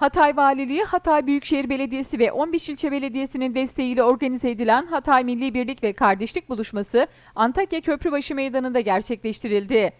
Hatay Valiliği, Hatay Büyükşehir Belediyesi ve 15 ilçe belediyesinin desteğiyle organize edilen Hatay Milli Birlik ve Kardeşlik Buluşması Antakya Köprübaşı Meydanı'nda gerçekleştirildi.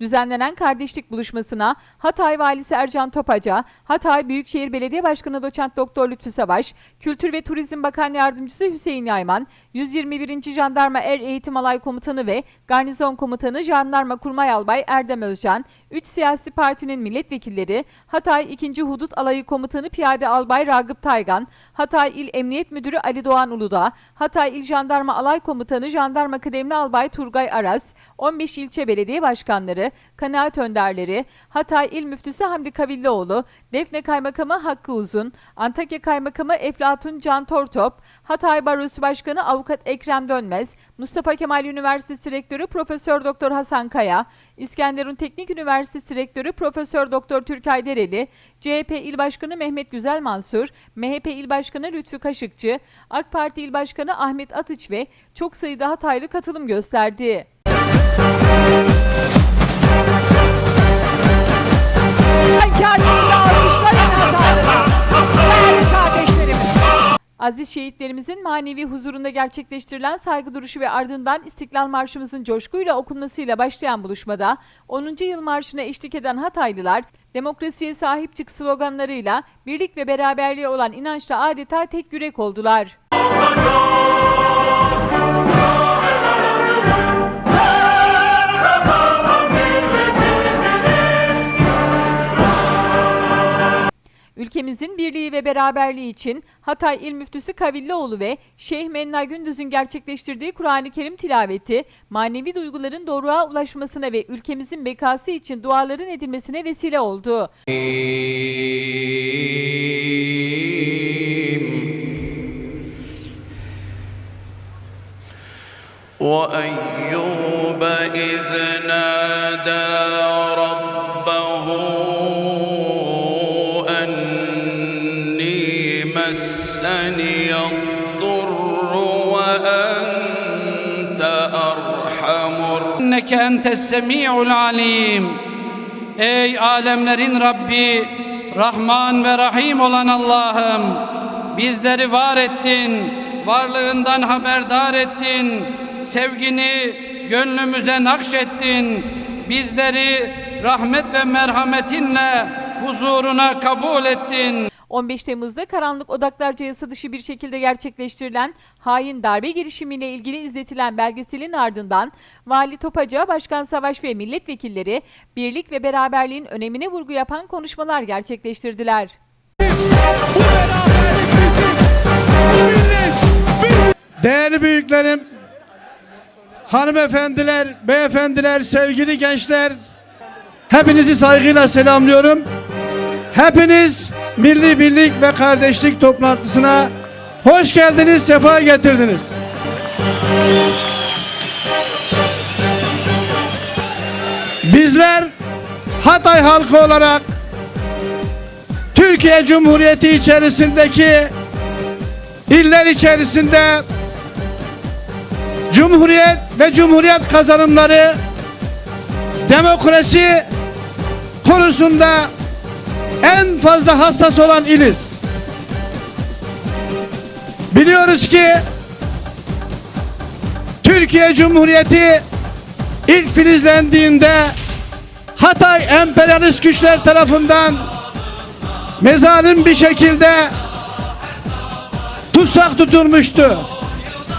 Düzenlenen kardeşlik buluşmasına Hatay Valisi Ercan Topaca, Hatay Büyükşehir Belediye Başkanı Doçent Doktor Lütfü Savaş, Kültür ve Turizm Bakan Yardımcısı Hüseyin Yayman, 121. Jandarma Er Eğitim Alay Komutanı ve Garnizon Komutanı Jandarma Kurmay Albay Erdem Özcan, 3 siyasi partinin milletvekilleri, Hatay 2. Hudut Alayı Komutanı Piyade Albay Ragıp Taygan, Hatay İl Emniyet Müdürü Ali Doğan Uludağ, Hatay İl Jandarma Alay Komutanı Jandarma Kıdemli Albay Turgay Aras, 15 ilçe belediye başkanları, kanaat önderleri, Hatay İl Müftüsü Hamdi Kavillioğlu, Defne Kaymakamı Hakkı Uzun, Antakya Kaymakamı Eflatun Can Tortop, Hatay Barosu Başkanı Avukat Ekrem Dönmez, Mustafa Kemal Üniversitesi Rektörü Profesör Doktor Hasan Kaya, İskenderun Teknik Üniversitesi Rektörü Profesör Doktor Türkay Dereli, CHP İl Başkanı Mehmet Güzel Mansur, MHP İl Başkanı Lütfü Kaşıkçı, AK Parti İl Başkanı Ahmet Atıç ve çok sayıda Hataylı katılım gösterdi. Aziz şehitlerimizin manevi huzurunda gerçekleştirilen saygı duruşu ve ardından İstiklal Marşımızın coşkuyla okunmasıyla başlayan buluşmada 10. yıl marşına eşlik eden Hataylılar, demokrasiye sahip çık sloganlarıyla birlik ve beraberliğe olan inançla adeta tek yürek oldular. Ülkemizin beraberliği için Hatay İl Müftüsü Kavillioğlu ve Şeyh Menna Gündüz'ün gerçekleştirdiği Kur'an-ı Kerim tilaveti, manevi duyguların doğruğa ulaşmasına ve ülkemizin bekası için duaların edilmesine vesile oldu. وأيوب إذ İnneke entes semi'ul alim. Ey alemlerin Rabbi, Rahman ve Rahim olan Allah'ım, bizleri var ettin, varlığından haberdar ettin, sevgini gönlümüze nakşettin, bizleri rahmet ve merhametinle huzuruna kabul ettin. 15 Temmuz'da karanlık odaklarca yasa dışı bir şekilde gerçekleştirilen hain darbe girişimiyle ilgili izletilen belgeselin ardından Vali Topaca, Başkan Savaş ve milletvekilleri birlik ve beraberliğin önemine vurgu yapan konuşmalar gerçekleştirdiler. Değerli büyüklerim, hanımefendiler, beyefendiler, sevgili gençler, hepinizi saygıyla selamlıyorum. Hepiniz Milli Birlik ve Kardeşlik toplantısına hoş geldiniz, sefa getirdiniz. Bizler Hatay halkı olarak Türkiye Cumhuriyeti içerisindeki iller içerisinde Cumhuriyet ve Cumhuriyet kazanımları demokrasi konusunda en fazla hassas olan iliz. Biliyoruz ki Türkiye Cumhuriyeti ilk filizlendiğinde Hatay emperyalist güçler tarafından mezalim bir şekilde tutsak tutulmuştu.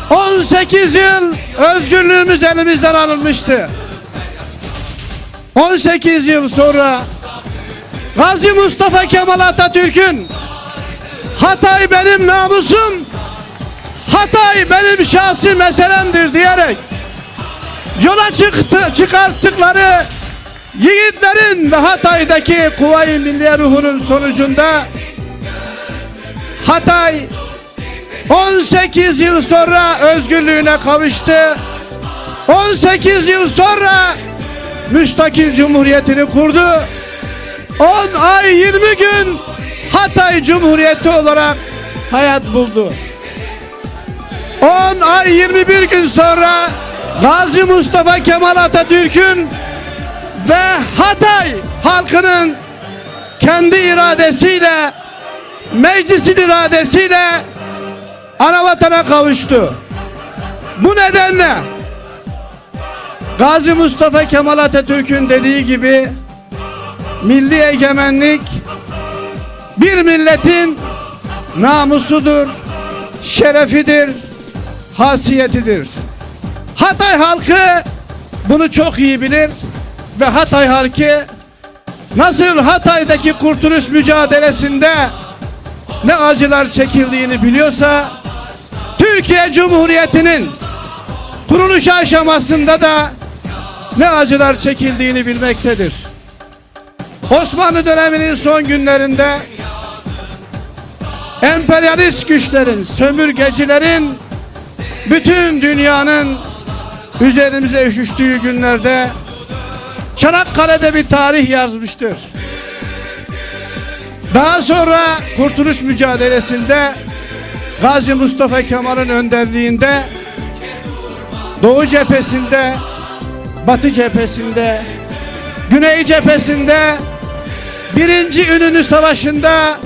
18 yıl özgürlüğümüz elimizden alınmıştı. 18 yıl sonra Gazi Mustafa Kemal Atatürk'ün Hatay benim namusum, Hatay benim şahsi meselemdir diyerek yola çıktı, çıkarttıkları yiğitlerin ve Hatay'daki Kuvayi Milliye ruhunun sonucunda Hatay 18 yıl sonra özgürlüğüne kavuştu. 18 yıl sonra müstakil cumhuriyetini kurdu. 10 ay 20 gün Hatay Cumhuriyeti olarak hayat buldu. 10 ay 21 gün sonra Gazi Mustafa Kemal Atatürk'ün ve Hatay halkının kendi iradesiyle meclisin iradesiyle anavatana kavuştu. Bu nedenle Gazi Mustafa Kemal Atatürk'ün dediği gibi milli egemenlik bir milletin namusudur, şerefidir, hasiyetidir. Hatay halkı bunu çok iyi bilir ve Hatay halkı nasıl Hatay'daki kurtuluş mücadelesinde ne acılar çekildiğini biliyorsa Türkiye Cumhuriyeti'nin kuruluş aşamasında da ne acılar çekildiğini bilmektedir. Osmanlı döneminin son günlerinde emperyalist güçlerin, sömürgecilerin bütün dünyanın üzerimize üşüştüğü günlerde Çanakkale'de bir tarih yazmıştır. Daha sonra kurtuluş mücadelesinde Gazi Mustafa Kemal'in önderliğinde Doğu cephesinde, Batı cephesinde, Güney cephesinde, birinci Ünlü Savaşı'nda,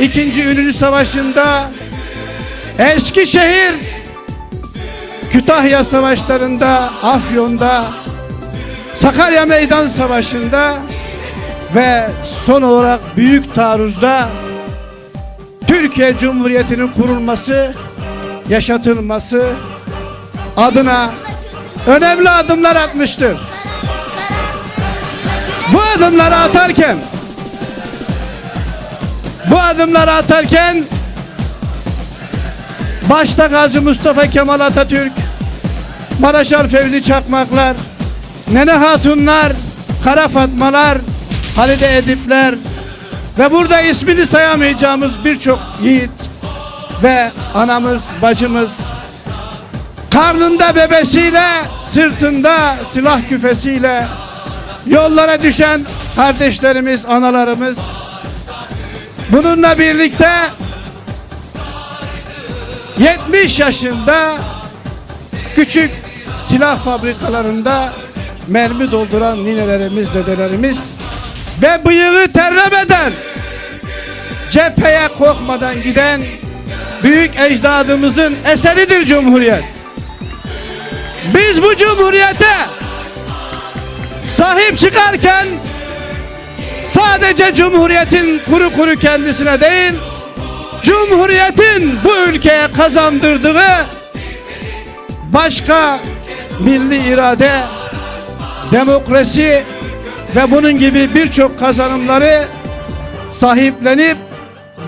ikinci Ünlü Savaşı'nda, Eskişehir, Kütahya Savaşlarında, Afyon'da, Sakarya Meydan Savaşı'nda ve son olarak Büyük Taarruz'da Türkiye Cumhuriyeti'nin kurulması, yaşatılması adına önemli adımlar atmıştır. Bu adımları atarken bu adımları atarken başta Gazi Mustafa Kemal Atatürk, Maraşar Fevzi Çakmaklar, Nene Hatunlar, Kara Fatmalar, Halide Edipler ve burada ismini sayamayacağımız birçok yiğit ve anamız, bacımız karnında bebesiyle, sırtında silah küfesiyle yollara düşen kardeşlerimiz, analarımız bununla birlikte 70 yaşında küçük silah fabrikalarında mermi dolduran ninelerimiz, dedelerimiz ve bıyığı terlemeden cepheye korkmadan giden büyük ecdadımızın eseridir Cumhuriyet. Biz bu Cumhuriyete sahip çıkarken sadece Cumhuriyet'in kuru kuru kendisine değil, Cumhuriyet'in bu ülkeye kazandırdığı başka milli irade, demokrasi ve bunun gibi birçok kazanımları sahiplenip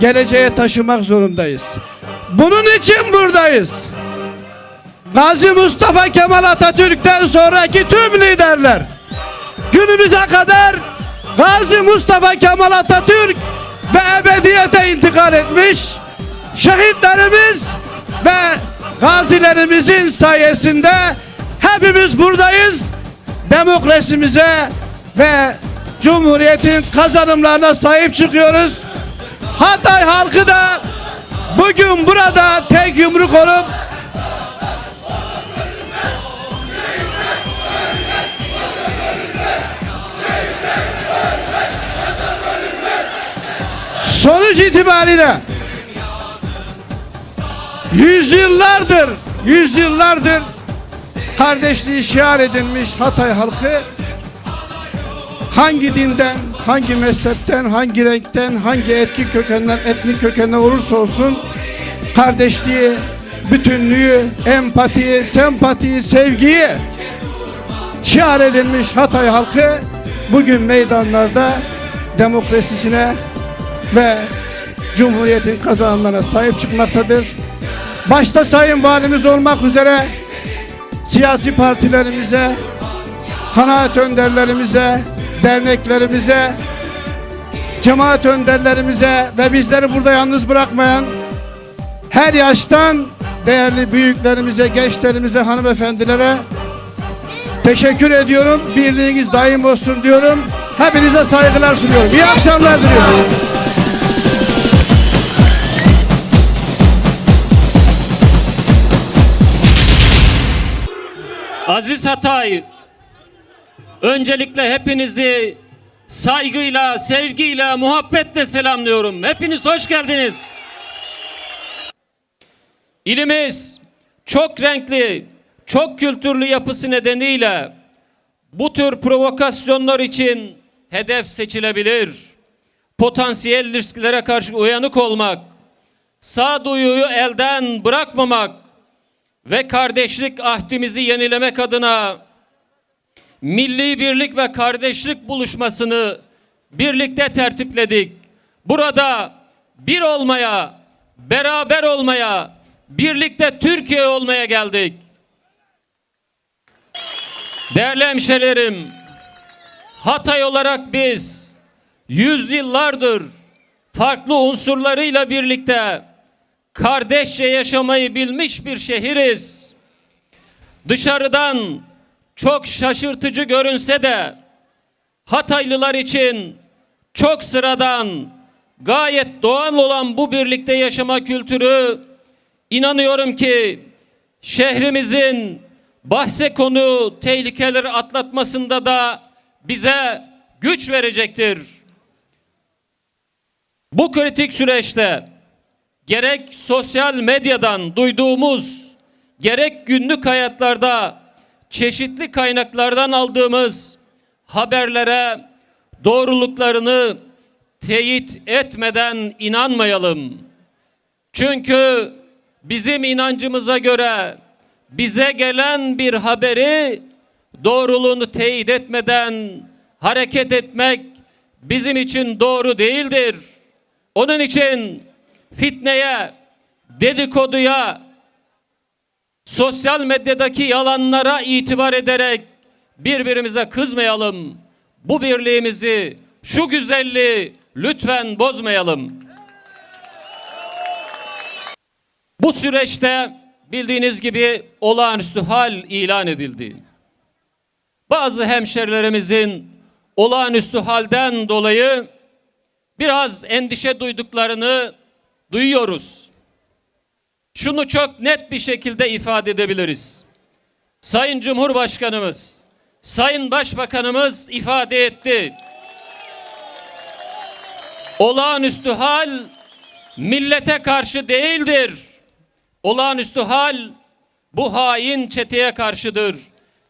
geleceğe taşımak zorundayız. Bunun için buradayız. Gazi Mustafa Kemal Atatürk'ten sonraki tüm liderler günümüze kadar Gazi Mustafa Kemal Atatürk ve ebediyete intikal etmiş şehitlerimiz ve gazilerimizin sayesinde hepimiz buradayız. Demokrasimize ve Cumhuriyetin kazanımlarına sahip çıkıyoruz. Hatay halkı da bugün burada tek yumruk olup sonuç itibariyle yüzyıllardır yüzyıllardır kardeşliği şiar edilmiş Hatay halkı hangi dinden, hangi mezhepten, hangi renkten, hangi etki kökenden, etnik kökenden olursa olsun kardeşliği, bütünlüğü, empatiyi, sempatiyi, sevgiyi şiar edilmiş Hatay halkı bugün meydanlarda demokrasisine ve Cumhuriyet'in kazanımlarına sahip çıkmaktadır. Başta Sayın Valimiz olmak üzere siyasi partilerimize, kanaat önderlerimize, derneklerimize, cemaat önderlerimize ve bizleri burada yalnız bırakmayan her yaştan değerli büyüklerimize, gençlerimize, hanımefendilere teşekkür ediyorum. Birliğiniz daim olsun diyorum. Hepinize saygılar sunuyorum. İyi akşamlar diliyorum. Aziz Hatay, Öncelikle hepinizi saygıyla, sevgiyle, muhabbetle selamlıyorum. Hepiniz hoş geldiniz. İlimiz çok renkli, çok kültürlü yapısı nedeniyle bu tür provokasyonlar için hedef seçilebilir. Potansiyel risklere karşı uyanık olmak, sağduyuyu elden bırakmamak ve kardeşlik ahdimizi yenilemek adına milli birlik ve kardeşlik buluşmasını birlikte tertipledik. Burada bir olmaya, beraber olmaya, birlikte Türkiye olmaya geldik. Değerli hemşerilerim, Hatay olarak biz yüzyıllardır farklı unsurlarıyla birlikte kardeşçe yaşamayı bilmiş bir şehiriz. Dışarıdan çok şaşırtıcı görünse de Hataylılar için çok sıradan, gayet doğal olan bu birlikte yaşama kültürü inanıyorum ki şehrimizin bahse konu tehlikeleri atlatmasında da bize güç verecektir. Bu kritik süreçte gerek sosyal medyadan duyduğumuz, gerek günlük hayatlarda çeşitli kaynaklardan aldığımız haberlere doğruluklarını teyit etmeden inanmayalım. Çünkü bizim inancımıza göre bize gelen bir haberi doğruluğunu teyit etmeden hareket etmek bizim için doğru değildir. Onun için fitneye, dedikoduya, sosyal medyadaki yalanlara itibar ederek birbirimize kızmayalım. Bu birliğimizi, şu güzelliği lütfen bozmayalım. Bu süreçte bildiğiniz gibi olağanüstü hal ilan edildi. Bazı hemşerilerimizin olağanüstü halden dolayı biraz endişe duyduklarını duyuyoruz. Şunu çok net bir şekilde ifade edebiliriz. Sayın Cumhurbaşkanımız, Sayın Başbakanımız ifade etti. Olağanüstü hal millete karşı değildir. Olağanüstü hal bu hain çeteye karşıdır.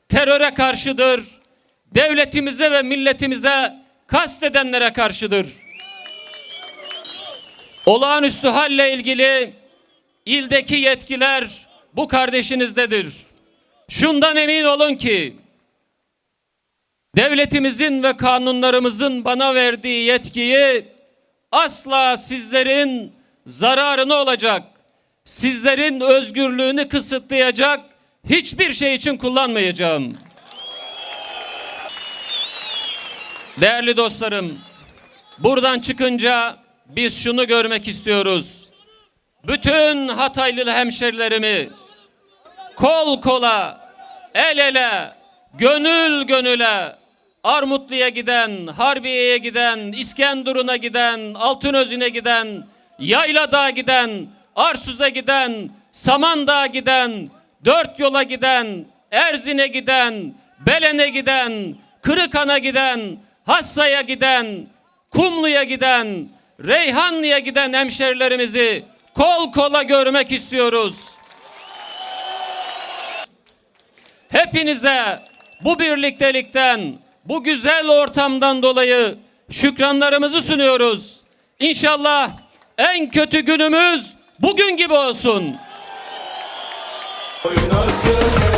Teröre karşıdır. Devletimize ve milletimize kastedenlere karşıdır. Olağanüstü halle ilgili ildeki yetkiler bu kardeşinizdedir. Şundan emin olun ki devletimizin ve kanunlarımızın bana verdiği yetkiyi asla sizlerin zararını olacak, sizlerin özgürlüğünü kısıtlayacak hiçbir şey için kullanmayacağım. Değerli dostlarım, buradan çıkınca biz şunu görmek istiyoruz. Bütün Hataylı hemşerilerimi kol kola, el ele, gönül gönüle Armutlu'ya giden, Harbiye'ye giden, İskenderun'a giden, Altınözü'ne giden, Yayladağ'a giden, Arsuz'a giden, Samandağ'a giden, Dört Yola giden, Erzin'e giden, Belen'e giden, Kırıkan'a giden, Hassa'ya giden, Kumlu'ya giden, Reyhanlı'ya giden hemşerilerimizi kol kola görmek istiyoruz. Hepinize bu birliktelikten, bu güzel ortamdan dolayı şükranlarımızı sunuyoruz. İnşallah en kötü günümüz bugün gibi olsun. Oynasın